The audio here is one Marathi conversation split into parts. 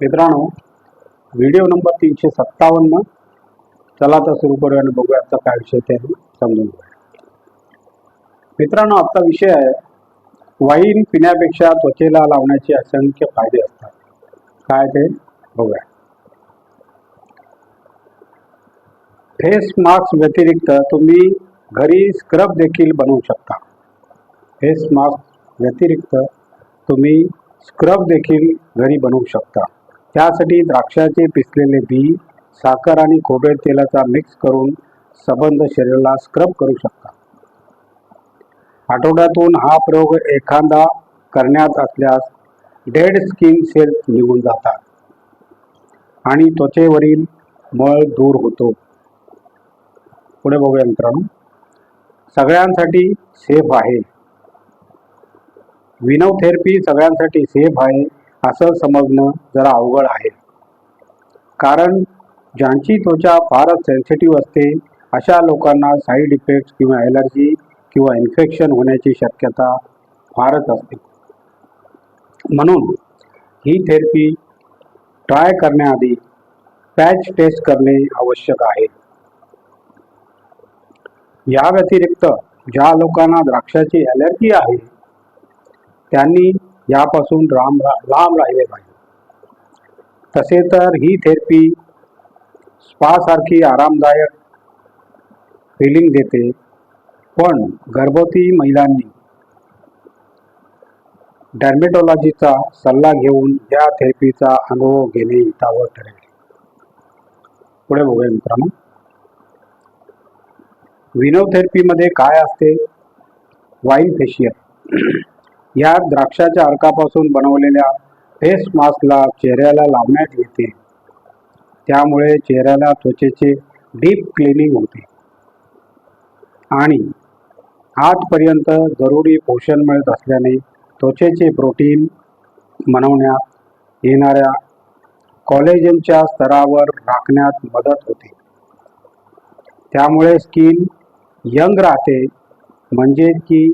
मित्रांनो व्हिडिओ नंबर तीनशे सत्तावन्न. चला तर सुरू करूया आणि बघूया आजचा काय विषय ते समजून घेऊया. मित्रांनो आजचा विषय आहे वाईन पिण्यापेक्षा त्वचेला लावण्याचे असंख्य फायदे असतात. काय ते? बघूया. फेस मास्क व्यतिरिक्त तुम्ही घरी स्क्रब देखील बनवू शकता. फेस मास्क व्यतिरिक्त तुम्ही स्क्रब देखील घरी बनवू शकता. त्यासाठी द्राक्षाचे पिसलेले बी साखर आणि खोबरेल तेलाचा मिक्स करून सबंध शरीराला स्क्रब करू शकता आठवड्यातून हा प्रयोग एखादा करण्यात असल्यास डेड स्किन सेल्स निघून जातात आणि त्वचेवरील मळ दूर होतो. पुढे बघूया मित्रांनो. सगळ्यांसाठी सेफ आहे. विनव थेरपी सगळ्यांसाठी सेफ आहे. असं समजणं जरा अवघड आहे. कारण ज्यांची त्वचा फारच सेन्सिटिव्ह असते अशा लोकांना साईड इफेक्ट्स किंवा ॲलर्जी किंवा इन्फेक्शन होण्याची शक्यता फारच असते. म्हणून ही थेरपी ट्राय करण्याआधी पॅच टेस्ट करणे आवश्यक आहे. या व्यतिरिक्त ज्या लोकांना द्राक्षाची ॲलर्जी आहे त्यांनी यापासून लांब लांब राहिले पाहिजे. तसे तर ही थेरपी स्पासारखी आरामदायक फिलिंग देते पण गर्भवती महिलांनी डर्मेटॉलॉजीचा सल्ला घेऊन या थेरपीचा अनुभव घेणे हितावर ठरेल. पुढे बघूया मित्रांनो. विनोथेरपीमध्ये काय असते? Wine facial. या द्राक्षाच्या अर्कापासून बनवलेल्या फेस मास्कला चेहऱ्याला लावण्यात येते. त्यामुळे चेहऱ्याला त्वचेचे डीप क्लिनिंग होते. आणि आतपर्यंत जरुरी पोषण मिळत असल्याने त्वचेचे प्रोटीन बनवण्यात येणाऱ्या कॉलेजनच्या स्तरावर राखण्यात मदत होते. त्यामुळे स्किन यंग राहते म्हणजे की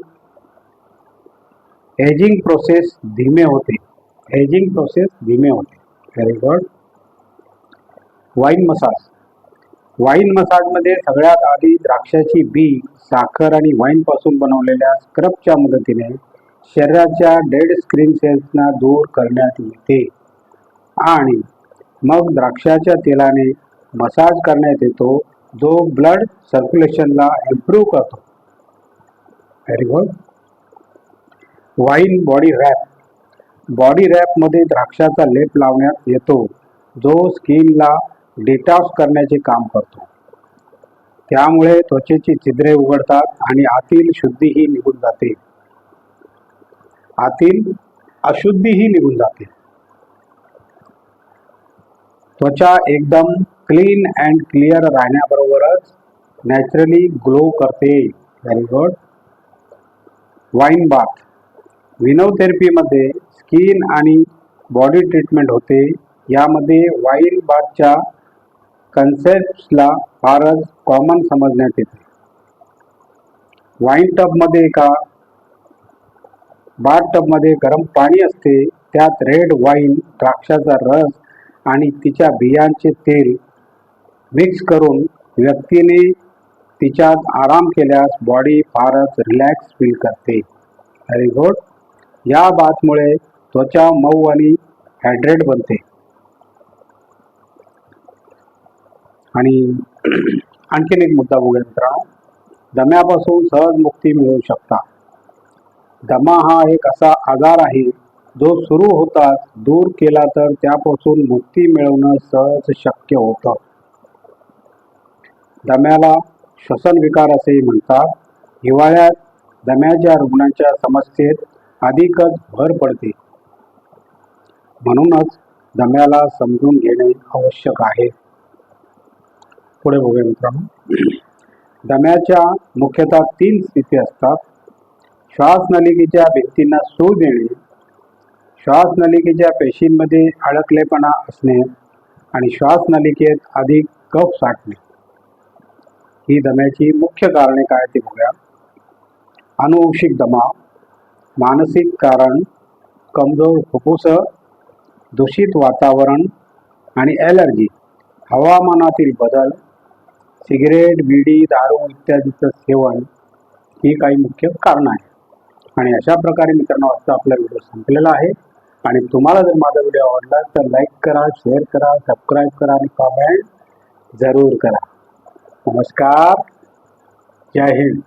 हेजिंग प्रोसेस धीमे होते. हेजिंग प्रोसेस धीमे होते. Very good wine massage wine मसाजमध्ये सगळ्यात आधी द्राक्षाची बी साखर आणि वाईनपासून बनवलेल्या स्क्रबच्या मदतीने शरीराच्या डेड स्क्रीन सेल्सना दूर करण्यात येते. आणि मग द्राक्षाच्या तेलाने मसाज करण्यात येतो. जो ब्लड सर्क्युलेशनला इम्प्रूव्ह करतो. Very good wine body wrap. Body रॅपमध्ये द्राक्षाचा लेप लावण्यात येतो जो स्किनला डिटॉक्स करण्याचे काम करतो. त्यामुळे त्वचेची छिद्रे उघडतात आणि आतील शुद्धीही निघून जाते. आतील अशुद्धीही निघून जाते. त्वचा एकदम क्लीन अँड क्लिअर राहण्याबरोबरच नॅचरली ग्लो करते. व्हेरी गुड वाईन बाथ विनोथेरपीमध्ये स्किन आणि बॉडी ट्रीटमेंट होते. यामध्ये वाईन बाथच्या कन्सेप्ट्सला फारच कॉमन समजण्यात येते. वाईन टबमध्ये एका बाथ टबमध्ये गरम पाणी असते. त्यात रेड वाईन द्राक्षाचा रस आणि तिच्या बियांचे तेल मिक्स करून व्यक्तीने तिच्यात आराम केल्यास बॉडी फारच रिलॅक्स फील करते. Very good. या बाथमुळे त्वचा मऊ आणि हायड्रेट बनते. आणि आणखीन एक मुद्दा बघूया मित्रांनो. दम्यापासून सहज मुक्ती मिळू शकता. दमा हा एक असा आजार आहे जो सुरू होताच दूर केला तर त्यापासून मुक्ती मिळवणं सहज शक्य होतं. दम्याला श्वसन विकार असेही म्हणतात. हिवाळ्यात दम्याच्या रुग्णांच्या समस्येत अधिकच भर पडते. म्हणूनच दम्याला समजून घेणे आवश्यक आहे. पुढे बघूया मित्रांनो. दम्याच्या मुख्यतः तीन स्थिती असतात. श्वासनलिकेच्या भिंतींना सूज देणे श्वासनलिकेच्या पेशींमध्ये अडकलेपणा असणे आणि श्वासनलिकेत अधिक कफ साठणे. ही दम्याची मुख्य कारणे काय ते बघूया. अनुवंशिक दमा मानसिक कारण कमजोर फुफ्फुस दूषित वातावरण आणि ॲलर्जी हवामानातील बदल सिगरेट बिडी दारू इत्यादीचं सेवन ही काही मुख्य कारणं आहेत. आणि अशा प्रकारे मित्रांनो आजचा आपला व्हिडिओ संपलेला आहे. आणि तुम्हाला जर माझा व्हिडिओ आवडला तर लाईक करा शेअर करा सबस्क्राईब करा आणि कमेंट जरूर करा. नमस्कार. जय हिंद.